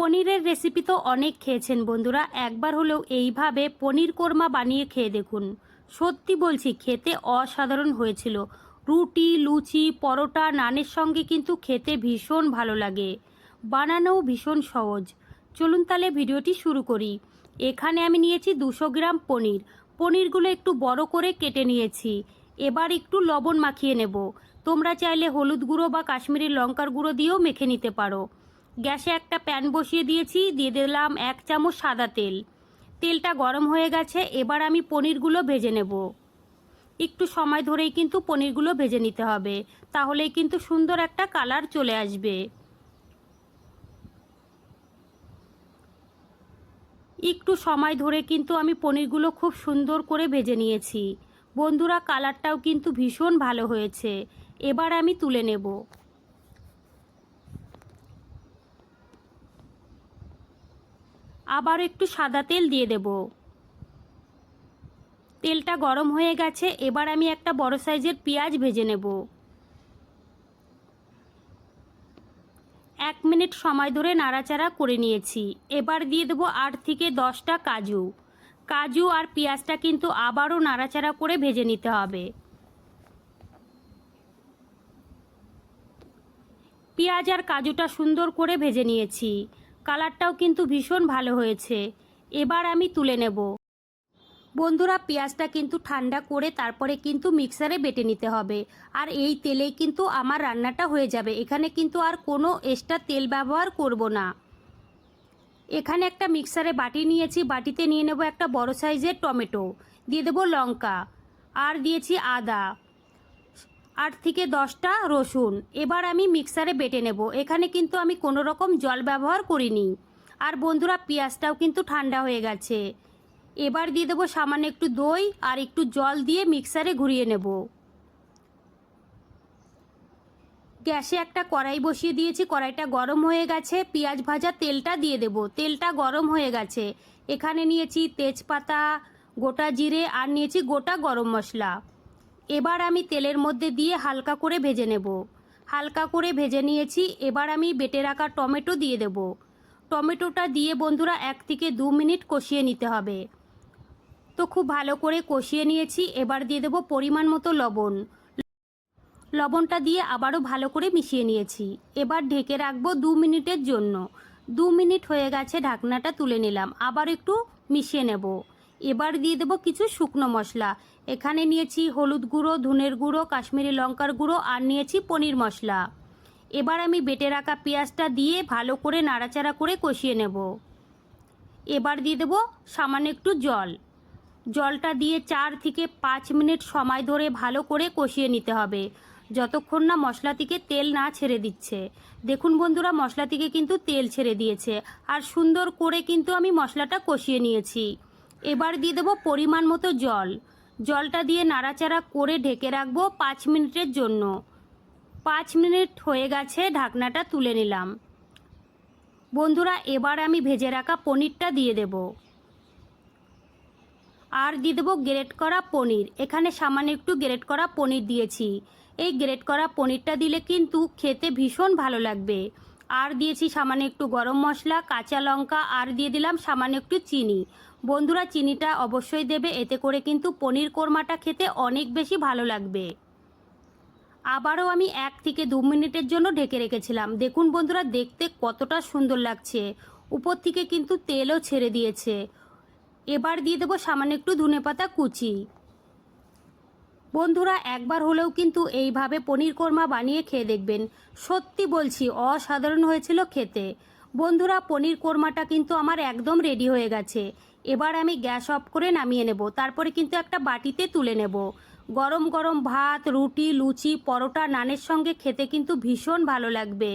পনিরের রেসিপি তো অনেক খেয়েছেন বন্ধুরা। একবার হলেও এইভাবে পনির কোরমা বানিয়ে খেয়ে দেখুন। সত্যি বলছি, খেতে অসাধারণ হয়েছিল। রুটি, লুচি, পরোটা, নানের সঙ্গে কিন্তু খেতে ভীষণ ভালো লাগে। বানানোও ভীষণ সহজ। চলুন তাহলে ভিডিওটি শুরু করি। এখানে আমি নিয়েছি দুশো গ্রাম পনির। পনিরগুলো একটু বড় করে কেটে নিয়েছি। এবার একটু লবণ মাখিয়ে নেব। তোমরা চাইলে হলুদ গুঁড়ো বা কাশ্মীরি লঙ্কার গুঁড়ো দিয়েও মেখে নিতে পারো। গ্যাসে একটা প্যান বসিয়ে দিয়েছি, দিয়ে দিলাম এক চামচ সাদা তেল। তেলটা গরম হয়ে গেছে, এবার আমি পনিরগুলো ভেজে নেব। একটু সময় ধরেই কিন্তু পনিরগুলো ভেজে নিতে হবে, তাহলেই কিন্তু সুন্দর একটা কালার চলে আসবে। একটু সময় ধরে কিন্তু আমি পনিরগুলো খুব সুন্দর করে ভেজে নিয়েছি। বন্ধুরা, কালারটাও কিন্তু ভীষণ ভালো হয়েছে। এবার আমি তুলে নেব। আবার একটু সাদা তেল দিয়ে দেব। তেলটা গরম হয়ে গেছে, এবার আমি একটা বড় সাইজের পেঁয়াজ ভেজে নেব। এক মিনিট সময় ধরে নাড়াচাড়া করে নিয়েছি। এবার দিয়ে দেবো আট থেকে দশটা কাজু। কাজু আর পেঁয়াজটা কিন্তু আবারও নাড়াচাড়া করে ভেজে নিতে হবে। পেঁয়াজ আর কাজুটা সুন্দর করে ভেজে নিয়েছি। কালারটাও কিন্তু ভীষণ ভালো হয়েছে। এবার আমি তুলে নেব। বন্ধুরা, পেঁয়াজটা কিন্তু ঠান্ডা করে তারপরে কিন্তু মিক্সারে বেটে নিতে হবে। আর এই তেলেই কিন্তু আমার রান্নাটা হয়ে যাবে। এখানে কিন্তু আর কোনো এক্সট্রা তেল ব্যবহার করব না। এখানে একটা মিক্সারে বাটি নিয়েছি। বাটিতে নিয়ে নেব একটা বড় সাইজের টমেটো। দিয়ে দেবো লঙ্কা। আর দিয়েছি আদা। আট থেকে দশটা রসুন। এবার আমি মিক্সারে বেটে নেব। এখানে কিন্তু আমি কোনো রকম জল ব্যবহার করিনি। আর বন্ধুরা, পেঁয়াজটাও কিন্তু ঠান্ডা হয়ে গেছে। এবার দিয়ে দেবো সামান্য একটু দই আর একটু জল দিয়ে মিক্সারে ঘুরিয়ে নেব। গ্যাসে একটা কড়াই বসিয়ে দিয়েছি। কড়াইটা গরম হয়ে গেছে। পেঁয়াজ ভাজা তেলটা দিয়ে দেব। তেলটা গরম হয়ে গেছে। এখানে নিয়েছি তেজপাতা, গোটা জিরে আর নিয়েছি গোটা গরম মশলা। এবার আমি তেলের মধ্যে দিয়ে হালকা করে ভেজে নেব। হালকা করে ভেজে নিয়েছি, এবার আমি বেটে রাখা টমেটো দিয়ে দেব। টমেটোটা দিয়ে বন্ধুরা এক থেকে দু মিনিট কষিয়ে নিতে হবে। তো খুব ভালো করে কষিয়ে নিয়েছি, এবার দিয়ে দেব পরিমাণ মতো লবণ। লবণটা দিয়ে আবারও ভালো করে মিশিয়ে নিয়েছি। এবার ঢেকে রাখব দু মিনিটের জন্য। দু মিনিট হয়ে গেছে, ঢাকনাটা তুলে নিলাম। আবার একটু মিশিয়ে নেব। এবার দিয়ে দেবো কিছু শুকনো মশলা। এখানে নিয়েছি হলুদ গুঁড়ো, ধনের গুঁড়ো, কাশ্মীরি লঙ্কার গুঁড়ো আর নিয়েছি পনির মশলা। এবার আমি বেটে রাখা পেঁয়াজটা দিয়ে ভালো করে নাড়াচাড়া করে কষিয়ে নেব। এবার দিয়ে দেবো সামান্য একটু জল। জলটা দিয়ে চার থেকে পাঁচ মিনিট সময় ধরে ভালো করে কষিয়ে নিতে হবে। যতক্ষণ না মশলা থেকে তেল না ছেড়ে দিচ্ছে। দেখুন বন্ধুরা, মশলা থেকে কিন্তু তেল ছেড়ে দিয়েছে। আর সুন্দর করে কিন্তু আমি মশলাটা কষিয়ে নিয়েছি। এবার দিয়ে দেবো পরিমাণ মতো জল। জলটা দিয়ে নাড়াচাড়া করে ঢেকে রাখব পাঁচ মিনিটের জন্য। পাঁচ মিনিট হয়ে গেছে, ঢাকনাটা তুলে নিলাম। বন্ধুরা, এবার আমি ভেজে রাখা পনিরটা দিয়ে দেব। আর দিয়ে দেবো গ্রেট করা পনির। এখানে সামান্য একটু গ্রেট করা পনির দিয়েছি। এই গ্রেট করা পনিরটা দিলে কিন্তু খেতে ভীষণ ভালো লাগবে। আর দিয়েছি সামান্য একটু গরম মশলা, কাঁচা লঙ্কা, আর দিয়ে দিলাম সামান্য একটু চিনি। বন্ধুরা, চিনিটা অবশ্যই দেবে, এতে করে কিন্তু পনির কোরমাটা খেতে অনেক বেশি ভালো লাগবে। আবারও আমি এক থেকে দু মিনিটের জন্য ঢেকে রেখেছিলাম। দেখুন বন্ধুরা, দেখতে কতটা সুন্দর লাগছে। উপর থেকে কিন্তু তেলও ছেড়ে দিয়েছে। এবার দিয়ে দেবো সামান্য একটু ধনে পাতা কুচি। বন্ধুরা, একবার হলেও কিন্তু এইভাবে পনির কোরমা বানিয়ে খেয়ে দেখবেন। সত্যি বলছি, অসাধারণ হয়েছিল খেতে। বন্ধুরা, পনির কোরমাটা কিন্তু আমার একদম রেডি হয়ে গেছে। এবার আমি গ্যাস অফ করে নামিয়ে নেব, তারপরে কিন্তু একটা বাটিতে তুলে নেব। গরম গরম ভাত, রুটি, লুচি, পরোটা নানের সঙ্গে খেতে কিন্তু ভীষণ ভালো লাগবে।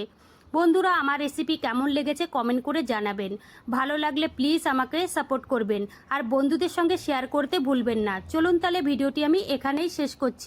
বন্ধুরা, আমার রেসিপি কেমন লেগেছে কমেন্ট করে জানাবেন। ভালো লাগলে প্লিজ আমাকে সাপোর্ট করবেন। আর বন্ধুদের সঙ্গে শেয়ার করতে ভুলবেন না। চলুন তাহলে ভিডিওটি আমি এখানেই শেষ করছি।